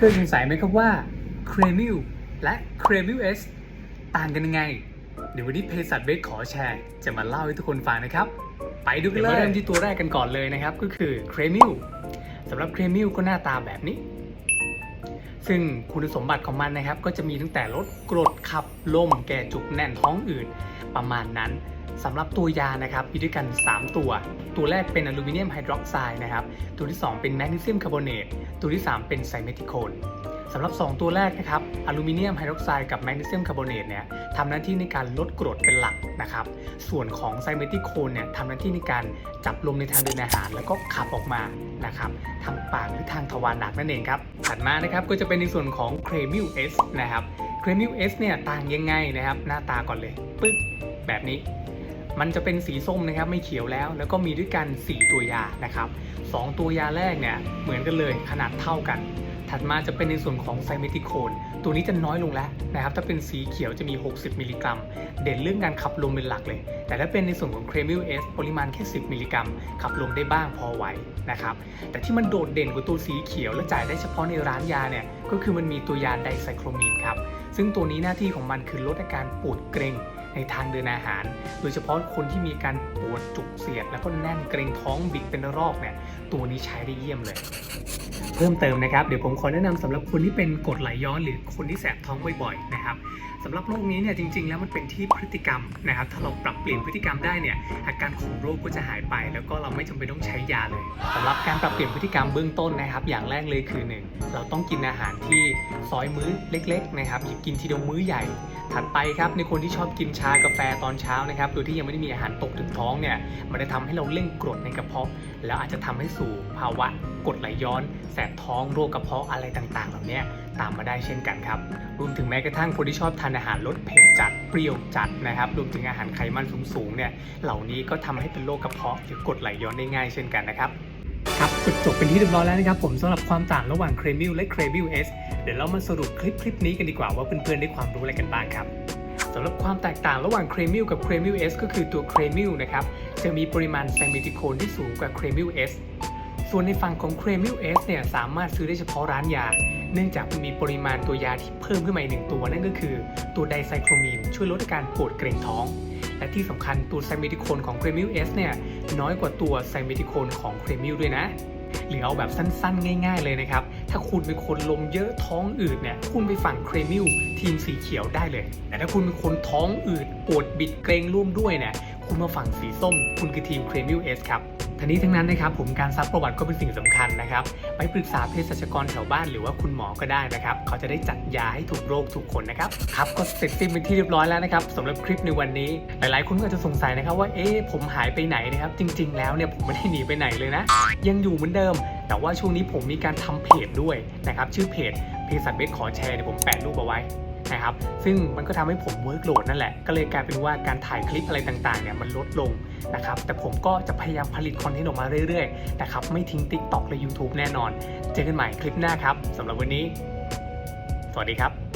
เคยสงสัยไหมครับว่าเครมิลและเครมิลเอสต่างกันยังไง เดี๋ยววันนี้เพสัตเวทขอแชร์ จะมาเล่าให้ทุกคนฟังนะครับ ไปดูกันเลยเริ่มที่ตัวแรกกันก่อนเลยนะครับ ก็คือเครมิลสำหรับเครมิลก็หน้าตาแบบนี้ ซึ่งคุณสมบัติของมันนะครับ ก็จะมีตั้งแต่ลดกรดขับลมแก่จุกแน่นท้องอืดประมาณนั้นสำหรับตัวยานะครับมีด้วยกัน 3 ตัว ตัวแรกเป็นอลูมิเนียมไฮดรอกไซด์นะครับ ตัวที่ 2 เป็นแมกนีเซียมคาร์บอเนตตัวที่ 3 เป็นไซเมติโคน สำหรับ 2 ตัวแรกนะครับอลูมิเนียมไฮดรอกไซด์กับแมกนีเซียมคาร์บอเนตเนี่ยทำหน้าที่ในการลดกรดเป็นหลักนะครับ ส่วนของไซเมติโคนเนี่ยทำหน้าที่ในการจับลมในทางเดินอาหาร แล้วก็ขับออกมานะครับทางปากหรือทางทวารหนักนั่นเองครับถัดมานะครับก็จะเป็นในส่วนของเครมิลเอสนะครับเครมิลเอสเนี่ยต่างยังไงนะครับหน้าตาก่อนเลยปึ๊บแบบนี้มันจะเป็นสีส้มนะครับไม่เขียวแล้ว แล้วก็มีด้วยกัน 4 ตัวยานะครับสองตัวยาแรกเนี่ยเหมือนกันเลยขนาดเท่ากัน ถัดมาจะเป็นในส่วนของไซเมติโคนตัวนี้จะน้อยลงแล้วนะครับ ถ้าเป็นสีเขียวจะมี 60 มิลลิกรัม เด่นเรื่องการขับลมเป็นหลักเลย แต่ถ้าเป็นในส่วนของเครมิลเอสปริมาณแค่ 10 มิลลิกรัม ขับลมได้บ้างพอไหวนะครับ แต่ที่มันโดดเด่นกว่าตัวสีเขียวและจ่ายได้เฉพาะในร้านยาเนี่ย ก็คือมันมีตัวยาไดไซโครมีนครับ ซึ่งตัวนี้หน้าที่ของมันคือลดอาการปวดเกร็ง ในทางเดินอาหาร โดยเฉพาะคนที่มีการปวดจุกเสียด แล้วก็แน่นเกรงท้องบิดเป็นรอกเนี่ยตัวนี้ใช้ได้เยี่ยมเลย เพิ่มเติมนะครับเดี๋ยวผมขอแนะนำสำหรับคนที่เป็นกรดไหลย้อนหรือคนที่แสบท้องบ่อยๆนะครับสำหรับโรคนี้เนี่ยจริงๆ แล้วมันเป็นที่พฤติกรรมนะครับ ถ้าเราปรับเปลี่ยนพฤติกรรมได้เนี่ยอาการของโรคก็จะหายไป แล้วก็เราไม่จำเป็นต้องใช้ยาเลยสำหรับการปรับเปลี่ยนพฤติกรรมเบื้องต้นนะครับ อย่างแรกเลยคือหนึ่งเราต้องกินอาหารที่ซอยมื้อเล็ก ๆ นะครับอย่ากินทีเดียวมื้อใหญ่ ถัดไปครับในคนที่ชอบกินชากาแฟตอนเช้านะครับโดยที่ยังไม่ได้มีอาหารตกถึงท้องเนี่ยมันจะทำให้เราเร่งกรดในกระเพาะ แล้วอาจจะทำให้สู่ภาวะกรดไหลย้อน แสบท้องโรคกระเพาะอะไรต่างๆ เหล่านี้ตามมาได้เช่นกันครับรวมถึงแม้กระทั่งคนที่ชอบทานอาหารรสเผ็ดจัดเปรี้ยวจัดนะครับรวมถึงอาหารไขมันสูงๆเนี่ยเหล่านี้ก็ทำให้เป็นโรคกระเพาะหรือกรดไหลย้อนได้ง่ายเช่นกันนะครับครับจบเป็นที่เรียบร้อยแล้วนะครับผมสำหรับความต่างระหว่างเครมิลและเครมิลเอสเดี๋ยวเรามาสรุปคลิปคลิปนี้กันดีกว่าว่าเพื่อนๆได้ความรู้อะไรกันบ้างครับำหรับความแตกต่างระหว่างเครมิลกับเครมิลเอสก็คือตัวเครมิลนะครับ จะมีปริมาณไซเมติโคนที่สูงกว่าเครมิลเอสส่วนในฝั่งของเครมิลเอสเนี่ยสามารถซื้อได้เฉพาะร้านยา เนื่องจากมีปริมาณตัวยาที่เพิ่มขึ้นมาอีกหนึ่งตัว นั่นก็คือตัวไดไซโครมีนช่วยลดอาการปวดเกร็งท้อง และที่สำคัญตัวไซเมติโคนของเครมิลเอสเนี่ยน้อยกว่าตัวไซเมติโคนของเครมิลด้วยนะ หรือเอาแบบสั้นๆ ง่าย ๆ เลยนะครับ ถ้าคุณเป็นคนลมเยอะท้องอืดเนี่ย คุณไปฝั่งเครมิลทีมสีเขียวได้เลย แต่ถ้าคุณเป็นคนท้องอืดปวดบิดเกรงร่วมด้วยเนี่ย คุณมาฝั่งสีส้ม คุณคือทีมเครมิลเอสครับ ทั้งนี้ทั้งนั้นนะครับผมการซักประวัติก็เป็นสิ่งสำคัญนะครับ ไปปรึกษาเภสัชกรแถวบ้านหรือว่าคุณหมอก็ได้นะครับ เขาจะได้จัดยาให้ถูกโรคถูกคนนะครับครับก็เสร็จสิ้นเป็นที่เรียบร้อยแล้วนะครับสำหรับคลิปในวันนี้ หลายๆ คนก็อาจจะสงสัยนะครับว่าเอ๊ะผมหายไปไหนนะครับ จริง ๆ แล้วเนี่ยผมไม่ได้หนีไปไหนเลยนะ ยังอยู่เหมือนเดิม แต่ว่าช่วงนี้ผมมีการทำเพจด้วยนะครับชื่อเพจเภสัชเบสขอแชร์เดี๋ยวผมแปะรูปเอาไว้ นะครับซึ่งมันก็ทำให้ผมเวิร์กโหลดนั่นแหละ ก็เลยกลายเป็นว่าการถ่ายคลิปอะไรต่างๆเนี่ยมันลดลงนะครับแต่ผมก็จะพยายามผลิตคอนเทนต์ออกมาเรื่อยๆนะครับไม่ทิ้ง TikTok และ YouTube แน่นอน เจอกันใหม่คลิปหน้าครับสำหรับวันนี้ สวัสดีครับ